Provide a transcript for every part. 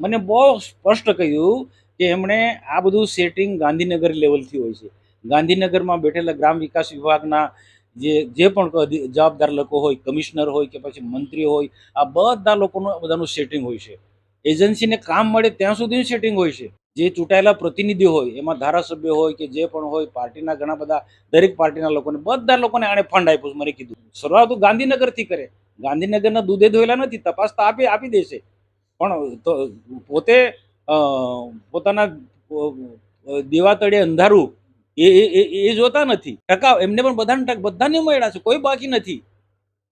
મને બહુ સ્પષ્ટ કહ્યું કે એમણે આ બધું સેટિંગ ગાંધીનગર લેવલથી હોય છે. ગાંધીનગરમાં બેઠેલા ગ્રામ વિકાસ વિભાગના જે જે પણ જવાબદાર લોકો હોય કમિશનર હોય કે પછી મંત્રી હોય, આ બધા લોકોનું બધાનું સેટિંગ હોય છે. એજન્સીને કામ મળે ત્યાં સુધી સેટિંગ હોય છે. જે ચૂંટાયેલા પ્રતિનિધિ હોય, એમાં ધારાસભ્ય હોય કે જે પણ હોય, પાર્ટીના ઘણા બધા, દરેક પાર્ટીના લોકોને, બધા લોકોને આણે ફંડ આપ્યું મને કીધું. શરૂઆત ગાંધીનગરથી કરે. ગાંધીનગરના દૂધે ધોયેલા નથી. તપાસ તો આપી આપી દેશે. પણ પોતે પોતાના દેવાતળે દેવા તળે અંધારું, એ, એ- જોતા નથી. ટકા, એમને પણ બધાને બધાને મળ્યા છે, કોઈ બાકી નથી.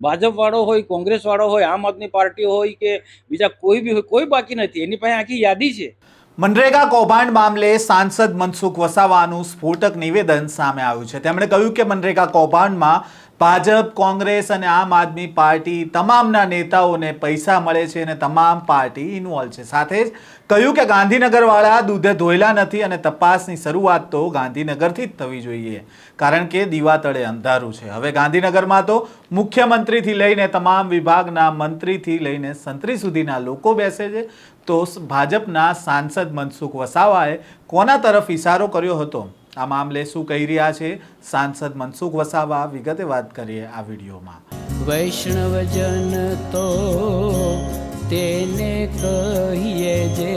ભાજપવાળો હોય, કોંગ્રેસવાળો હોય, આમ આદમી પાર્ટી હોય કે બીજા કોઈ બી હોય, કોઈ બાકી નથી. એની પાસે આખી યાદી છે. મનરેગા કૌભાંડ મામલે સાંસદ મનસુખ વસાવાનું સ્ફોટક નિવેદન સામે આવ્યું છે. તેમણે કહ્યું કે મનરેગા કૌભાંડમાં ભાજપ, કોંગ્રેસ અને આમ આદમી પાર્ટી તમામના નેતાઓને પૈસા મળે છે અને તમામ પાર્ટી ઇન્વોલ્વ છે. સાથે જ કહ્યું કે ગાંધીનગરવાળા દૂધે ધોયેલા નથી અને તપાસની શરૂઆત તો ગાંધીનગરથી જ થવી જોઈએ, કારણ કે દીવા તળે અંધારું છે. હવે ગાંધીનગરમાં તો મુખ્યમંત્રીથી લઈને તમામ વિભાગના મંત્રીથી લઈને સંત્રી સુધીના લોકો બેસે છે. તો ભાજપના સાંસદ મનસુખ વસાવાએ કોના તરફ ઇશારો કર્યો હતો? આ મામલે શું કહી રહ્યા છે? સાંસદ મનસુખ વસાવા વિગતે વાત કરીએ આ વિડીયોમાં. વૈષ્ણવજન તો તેને કહીએ જે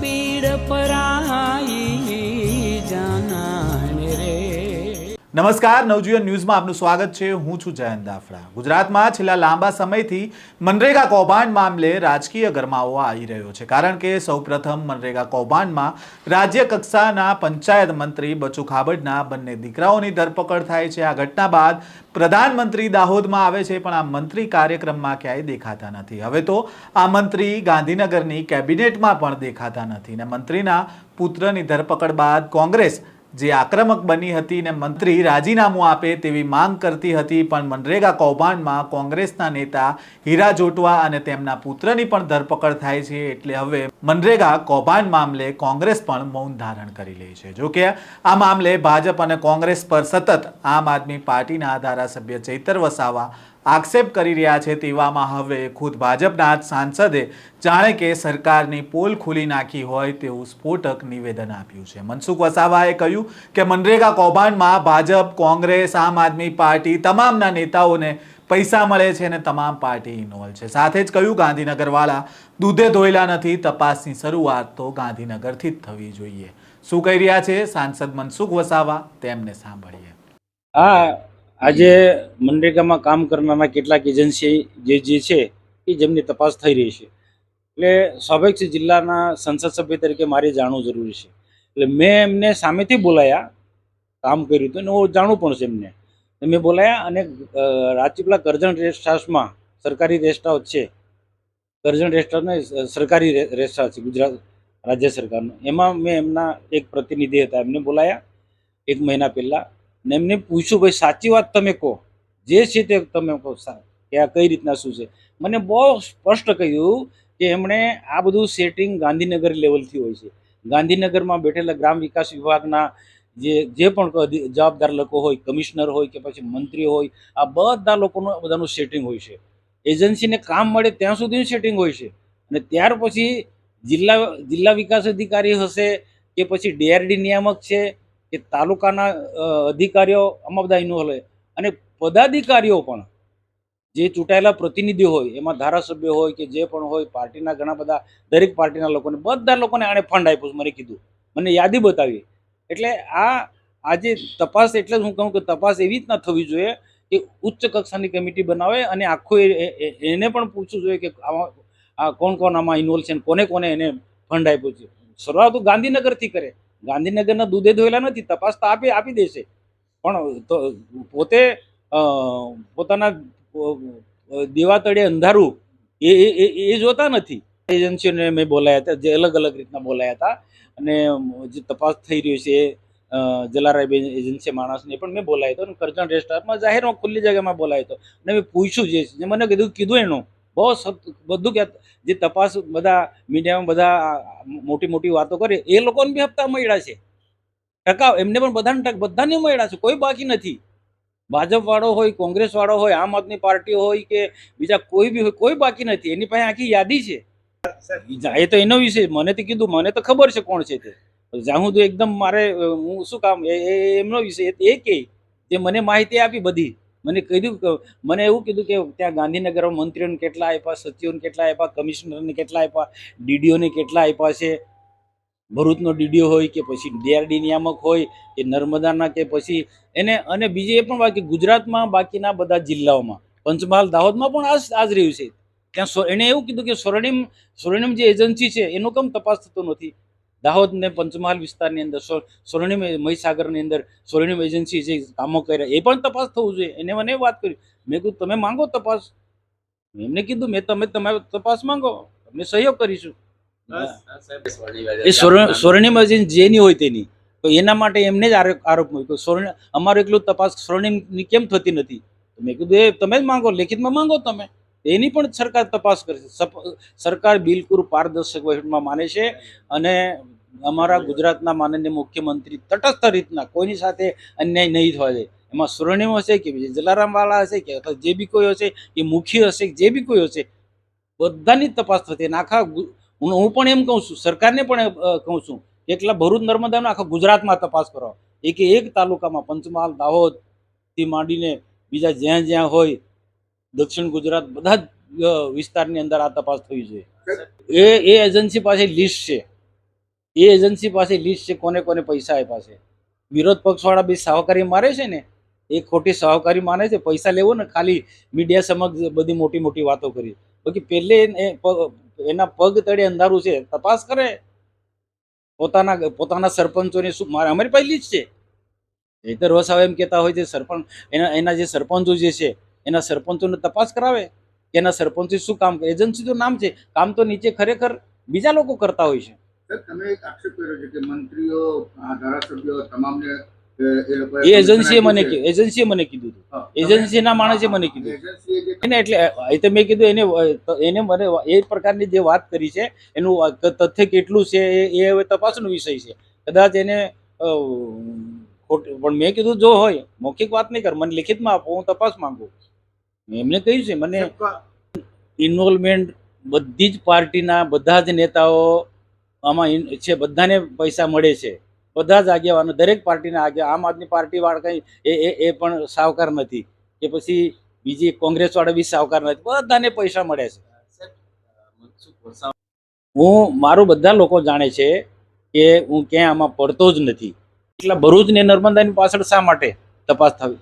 પીડ પરાઈ નમસ્કાર, નવજીવન ન્યૂઝમાં આપનું સ્વાગત છે. હું છું જયંત દાફડા. ગુજરાતમાં છેલ્લા લાંબા સમયથી મનરેગા કૌભાંડ મામલે રાજકીય ગરમાવો આવી રહ્યો છે. કારણ કે સૌપ્રથમ મનરેગા કૌભાંડમાં રાજ્ય કક્ષાના પંચાયત મંત્રી બચુ ખાબડના બંને દીકરાઓની ધરપકડ થાય છે. આ ઘટના બાદ પ્રધાનમંત્રી દાહોદમાં આવે છે, પણ આ મંત્રી કાર્યક્રમમાં ક્યાંય દેખાતા નથી. હવે તો આ મંત્રી ગાંધીનગરની કેબિનેટમાં પણ દેખાતા નથી. ને મંત્રીના પુત્રની ધરપકડ બાદ કોંગ્રેસ જે આક્રમક બની હતી ને મંત્રી રાજીનામું આપે તેવી માંગ કરતી હતી, પણ મનરેગા કૌભાંડમાં કોંગ્રેસના નેતા હીરા જોટવા અને તેમના પુત્રની પણ ધરપકડ થાય છે. એટલે હવે મનરેગા કૌભાંડ મામલે કોંગ્રેસ પણ મૌન ધારણ કરી લે છે. જોકે આ મામલે ભાજપ અને કોંગ્રેસ પર સતત આમ આદમી પાર્ટીના ધારાસભ્ય ચૈતર વસાવા આક્ષેપ કરી રહ્યા છે તેવામાં હવે ખુદ ભાજપના સાંસદે જાણે કે સરકારની પોલ ખોલી નાખી હોય તેવું સ્ફોટક નિવેદન આપ્યું છે. મનસુખ વસાવાએ કહ્યું કે મનરેગા કૌભાંડમાં ભાજપ, કોંગ્રેસ, આમ આદમી પાર્ટી તમામના નેતાઓને પૈસા મળે છે અને તમામ પાર્ટી ઇન્વોલ્વ છે. સાથે જ કહ્યું, ગાંધીનગરવાળા દૂધે ધોયેલા નથી, તપાસની શરૂઆત તો ગાંધીનગરથી જ થવી જોઈએ. શું કહી રહ્યા છે સાંસદ મનસુખ વસાવા? તેમને સાંભળીએ. આ આજે મનરેગામાં કામ કરનારા કેટલાક એજન્સી જે જે છે, એ જેમની તપાસ થઈ રહી છે. એટલે સ્વાભાવિક છે, જિલ્લાના સંસદ સભ્ય તરીકે મારે જાણવું જરૂરી છે. એટલે મેં એમને સામેથી બોલાયા, કામ કર્યું હતું, અને હું જાણવું પણ છે એમને. મેં બોલાયા અને રાજપીપલા કરજણ રેસ્ટ હાઉસમાં સરકારી રેસ્ટ હાઉસ છે. કરજણ રેસ્ટ હાઉસ સરકારી રેસ્ટ હાઉસ છે, ગુજરાત રાજ્ય સરકારનું. એમાં મેં એમના એક પ્રતિનિધિ હતા, એમને બોલાયા. એક મહિના પહેલાં ને એમને પૂછ્યું, ભાઈ, સાચી વાત તમે કહો. જે છે તે તમે કહો કે આ કઈ રીતના શું છે? મને બહુ સ્પષ્ટ કહ્યું કે એમણે આ બધું સેટિંગ ગાંધીનગર લેવલથી હોય છે. ગાંધીનગરમાં બેઠેલા ગ્રામ વિકાસ વિભાગના જે જે પણ જવાબદાર લોકો હોય, કમિશનર હોય કે પછી મંત્રી હોય, આ બધા લોકોનું બધાનું સેટિંગ હોય છે. એજન્સીને કામ મળે ત્યાં સુધીનું સેટિંગ હોય છે. અને ત્યાર પછી જિલ્લા જિલ્લા વિકાસ અધિકારી હશે કે પછી ડીઆરડી નિયામક છે કે તાલુકાના અધિકારીઓ આમાં બધા ઇન્વોલ્વ હોય અને પદાધિકારીઓ પણ જે ચૂંટાયેલા પ્રતિનિધિ હોય, એમાં ધારાસભ્ય હોય કે જે પણ હોય, પાર્ટીના ઘણા બધા, દરેક પાર્ટીના લોકોને, બધા લોકોને આણે ફંડ આપ્યું મને કીધું. મને યાદી બતાવી. એટલે આ આજે તપાસ, એટલે જ હું કહું કે તપાસ એવી રીતના થવી જોઈએ કે ઉચ્ચ કક્ષાની કમિટી બનાવે અને આખું એને પણ પૂછવું જોઈએ કે આમાં કોણ કોણ આમાં ઇન્વોલ્વ છે કોને કોને એને ફંડ આપ્યું છે. શરૂઆત ગાંધીનગરથી કરે. ગાંધીનગરના દૂધે ધોયેલા નથી, તપાસ તો આપી આપી દેશે. પણ પોતે પોતાના દેવાતળે દેવા તળે અંધારું, એ, એ- એ જોતા નથી. એજન્સીઓને મેં બોલાયા હતા, જે અલગ અલગ રીતના બોલાયા હતા. અને જે તપાસ થઈ રહ્યો છે જલારાય એજન્સી માણસને પણ મેં બોલાયો હતો અને કરજણ રેસ્ટોરન્ટમાં, જાહેરમાં, ખુલ્લી જગ્યામાં બોલાયો હતો. અને મેં પૂછ્યું જે મને કીધું કીધું એનું. બહુ બધું કે જે તપાસ બધા મીડિયામાં બધા મોટી મોટી વાતો કરે, એ લોકોને બી હપ્તા મળ્યા છે. ટકાવ એમને પણ બધાને બધાને મળ્યા છે, કોઈ બાકી નથી. ભાજપ વાળો હોય, કોંગ્રેસવાળો હોય, આમ આદમી પાર્ટી હોય કે બીજા કોઈ બી હોય, કોઈ બાકી નથી, એની પાસે આખી યાદી છે. એ તો એનો વિષય, મને તો કીધું, મને તો ખબર છે કોણ છે તે. જાહું તો એકદમ મારે, હું શું કામ એમનો વિષય, એ કે તે મને માહિતી આપી બધી. મને કીધું મને એવું કીધું કે ત્યાં ગાંધીનગરમાં મંત્રીઓને કેટલા આપ્યા, સચિવોને કેટલા આપ્યા, કમિશનરને કેટલા આપ્યા, ડીડીઓને કેટલા આપ્યા છે? ભરૂચનો ડીડીઓ હોય કે પછી ડીઆરડી નિયામક હોય કે નર્મદાના કે પછી એને, અને બીજી એ પણ બાકી ગુજરાતમાં, બાકીના બધા જિલ્લાઓમાં. પંચમહાલ દાહોદમાં પણ આજ આજ રહ્યું છે. ત્યાં એણે એવું કીધું કે સ્વર્ણિમ સ્વર્ણિમ જે એજન્સી છે, એનો કેમ તપાસ થતો નથી? દાહોદ ને પંચમહાલ વિસ્તારની અંદર સ્વ- સ્વર્ણિમ મહીસાગરની અંદર સ્વર્ણિમ એજન્સી જે કામો કર્યા એ પણ તપાસ થવું જોઈએ. એને મને વાત કરી. મેં કીધું તમે માંગો તપાસ. એમને કીધું મેં તમે તમારી તપાસ માંગો. અમે સહયોગ કરીશું. એ સ્વર્ણિમ એજન્સી જેની હોય તેની. તો એના માટે એમને જ આરોપ આરોપ મૂક્યો. સ્વર્ણ અમારું એટલું તપાસ સ્વર્ણિમની કેમ થતી નથી? મેં કીધું એ તમે જ માંગો લેખિતમાં માંગો તમે. એની પણ સરકાર તપાસ કરશે સરકાર બિલકુલ પારદર્શક વહીવટમાં માને છે અને અમારા ગુજરાતના માનનીય મુખ્યમંત્રી તટસ્થ રીતના કોઈની સાથે અન્યાય નહીં થવા દે. એમાં સ્વર્ણિમ હશે કે બીજી જલારામવાળા હશે કે અથવા જે બી કોઈ હશે, કે મુખી હશે જે બી કોઈ હશે, બધાની તપાસ થતી અને આખા હું પણ એમ કહું છું, સરકારને પણ કહું છું એકલા ભરૂચ નર્મદાનો આખા ગુજરાતમાં તપાસ કરો. એક એક તાલુકામાં પંચમહાલ, દાહોદથી માંડીને બીજા જ્યાં જ્યાં હોય દક્ષિણ ગુજરાત બધા જ વિસ્તારની અંદર આ તપાસ થવી જોઈએ. એ એ એજન્સી પાસે લિસ્ટ છે. એ એજન્સી પાસે લિસ્ટ છે કોને કોને પૈસા આપ્યા છે. વિરોધ પક્ષવાળા બી સહકારી મારે છે ને એ ખોટી સહકારી માને છે પૈસા લેવો ને ખાલી મીડિયા સમક્ષ બધી મોટી મોટી વાતો કરી. બાકી પહેલે એના પગ તળે અંધારું છે તપાસ કરે. પોતાના પોતાના સરપંચોને શું મારે અમારી પાસે લિસ્ટ છે. નહીતર વસાવા એમ કહેતા હોય છે સરપંચ એના એના જે સરપંચો જે છે એના સરપંચોને તપાસ કરાવે કે એના સરપંચે શું કામ કરે? એજન્સી તો નામ છે કામ તો નીચે ખરેખર બીજા લોકો કરતા હોય છે. તમે એક આક્ષેપ કર્યો છે કે મંત્રીઓ ધારાસભ્યો તમામને એ એ લોકોએ એ એજન્સીએ મને કીધું એજન્સીએ મને કીધું એજન્સીના માણસે મને કીધું એને એટલે એ તો મેં કીધું એને એને મને એ પ્રકારની જે વાત કરી છે એનું તથ્ય કેટલું છે એ હવે તપાસનો વિષય છે. કદાચ એને પણ મેં કીધું જો હોય મૌખિક વાત નહીં કર મને લિખિતમાં આપો હું તપાસ માંગુ. એમને કહ્યું છે મને ઇન્વોલ્વમેન્ટ બધી જ પાર્ટીના બધા જ નેતાઓ આમાં છે બધાને પૈસા મળે છે. બધા જ આગેવાનો દરેક પાર્ટીના આગે આમ આદમી પાર્ટીવાળા કંઈ એ એ પણ સાવકાર નથી. કે પછી બીજી કોંગ્રેસ વાળા બી સાવકાર નથી. બધાને પૈસા મળે છે. હું મારું બધા લોકો જાણે છે કે હું ક્યાંય આમાં પડતો જ નથી. એટલા ભરૂચ ને નર્મદાની પાછળ શા માટે તપાસ થવી?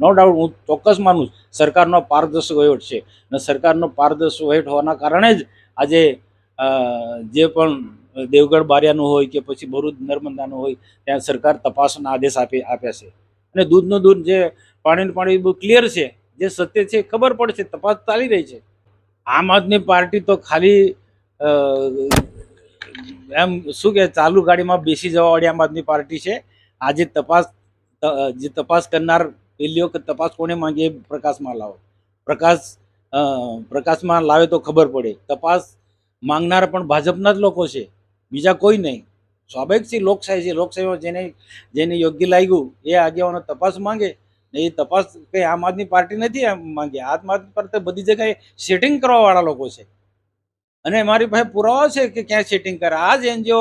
નો ડાઉટ હું ચોક્કસ માનું. સરકારનો પારદર્શક વહીવટ છે અને સરકારનો પારદર્શક વહીવટ હોવાના કારણે જ આજે જે પણ દેવગઢ બારિયાનું હોય કે પછી ભરૂચ નર્મદાનું હોય, ત્યાં સરકાર તપાસના આદેશ આપી, આપ્યા છે અને દૂધનું દૂધ જે પાણીનું પાણી બહુ ક્લિયર છે, જે સત્ય છે ખબર પડશે, તપાસ ચાલી રહી છે આમ આદમી પાર્ટી તો ખાલી એમ શું કે ચાલુ ગાડીમાં બેસી જવાવાળી આમ આદમી પાર્ટી છે આજે તપાસ જે તપાસ કરનાર પહેલી વખત તપાસ કોને માંગી પ્રકાશમાં લાવો. પ્રકાશ પ્રકાશમાં લાવે તો ખબર પડે. તપાસ માંગનાર પણ ભાજપના જ લોકો છે. બીજા કોઈ નહીં. સ્વાભાવિક છે લોકશાહી છે. લોકશાહીમાં જેને જેને યોગ્ય લાગ્યું એ આગેવાનો તપાસ માંગે. ને એ તપાસ કંઈ આમ આદમી પાર્ટી નથી માંગે. આમ આદમી પાર્ટી બધી જગ્યાએ સેટિંગ કરવાવાળા લોકો છે. અને મારી પાસે પુરાવા છે કે ક્યાં સેટિંગ કરે? આ જ એનજીઓ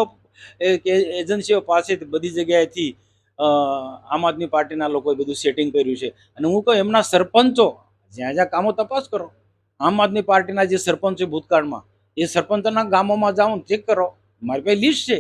એજન્સીઓ પાસેથી બધી જગ્યાએથી આમ આદમી પાર્ટીના લોકોએ બધું સેટિંગ કર્યું છે. અને હું કહું, એમના સરપંચો, જ્યાં જ્યાં કામો તપાસ કરો. આમ આદમી પાર્ટીના જે સરપંચ છે ભૂતકાળમાં, એ સરપંચોના ગામોમાં જાઓ ચેક કરો. મારી પાસે લિસ્ટ છે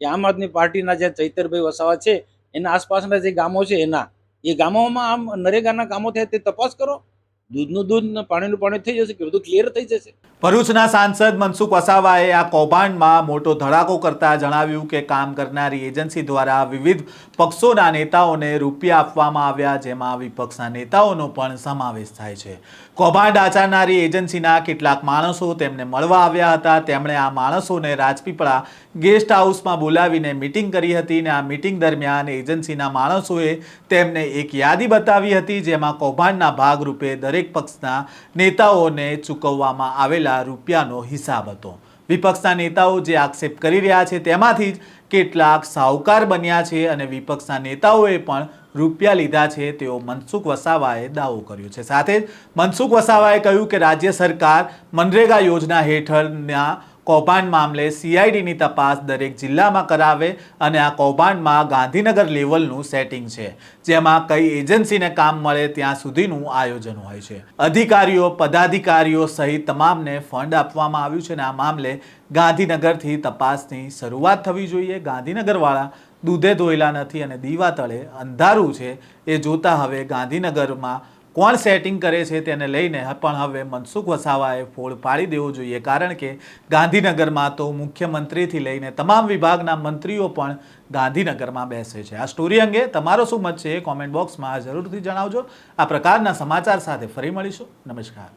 કે આમ આદમી પાર્ટીના જે ચૈતરભાઈ વસાવા છે, એના આસપાસના જે ગામો છે એના, એ ગામોમાં આમ નરેગાના કામો થયા તે તપાસ કરો. દૂધનું દૂધ ને પાણીનું પાણી થઈ જશે કે બધું ક્લિયર થઈ જશે? ભરૂચના સાંસદ મનસુખ વસાવાએ આ કૌભાંડમાં મોટો ધડાકો કરતા જણાવ્યું કે કામ કરનારી એજન્સી દ્વારા વિવિધ પક્ષોના નેતાઓને રૂપિયા આપવામાં આવ્યા, જેમાં વિપક્ષના નેતાઓનો પણ સમાવેશ થાય છે. કૌભાંડ આચરનારી એજન્સીના કેટલાક માણસો તેમને મળવા આવ્યા હતા. તેમણે આ માણસોને રાજપીપળા ગેસ્ટ હાઉસમાં બોલાવીને મિટિંગ કરી હતી અને આ મિટિંગ દરમિયાન એજન્સીના માણસોએ તેમને એક યાદી બતાવી હતી જેમાં કૌભાંડના ભાગરૂપે દરેક પક્ષના નેતાઓને ચૂકવવામાં આવેલા રૂપિયાનો હિસાબ હતો. વિપક્ષના નેતાઓ જે આક્ષેપ કરી રહ્યા છે તેમાંથી જ કેટલાક સાહુકાર બન્યા છે અને વિપક્ષના નેતાઓએ પણ રૂપિયા લીધા છે. તેઓ મનસુખ વસાવાએ દાવો કર્યો છે. સાથે જ મનસુખ વસાવાએ કહ્યું કે રાજ્ય સરકાર મનરેગા યોજના હેઠળના કૌભાંડ મામલે સીઆઈડીની તપાસ દરેક જિલ્લામાં કરાવે અને આ કૌભાંડમાં ગાંધીનગર લેવલનું સેટિંગ છે. જેમાં કઈ એજન્સીને કામ મળે ત્યાં સુધીનું આયોજન હોય છે. અધિકારીઓ, પદાધિકારીઓ સહિત તમામને ફંડ આપવામાં આવ્યું છે અને આ મામલે ગાંધીનગરથી તપાસની શરૂઆત થવી જોઈએ. ગાંધીનગરવાળા દૂધે ધોયેલા નથી અને દીવા તળે અંધારું છે. એ જોતા હવે ગાંધીનગરમાં કોણ સેટિંગ કરે છે તેને લઈને પણ હવે મનસુખ વસાવાએ ફોડ પાડી દેવો જોઈએ. કારણ કે ગાંધીનગરમાં તો મુખ્યમંત્રીથી લઈને તમામ વિભાગના મંત્રીઓ પણ ગાંધીનગરમાં બેસે છે. આ સ્ટોરી અંગે તમારો શું મત છે એ કોમેન્ટ બોક્સમાં જરૂરથી જણાવજો. આ પ્રકારના સમાચાર સાથે ફરી મળીશું. નમસ્કાર.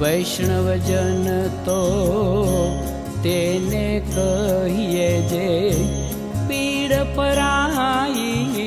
વૈષ્ણવજન તો તેને કહીએ જે પીડ પરાઈ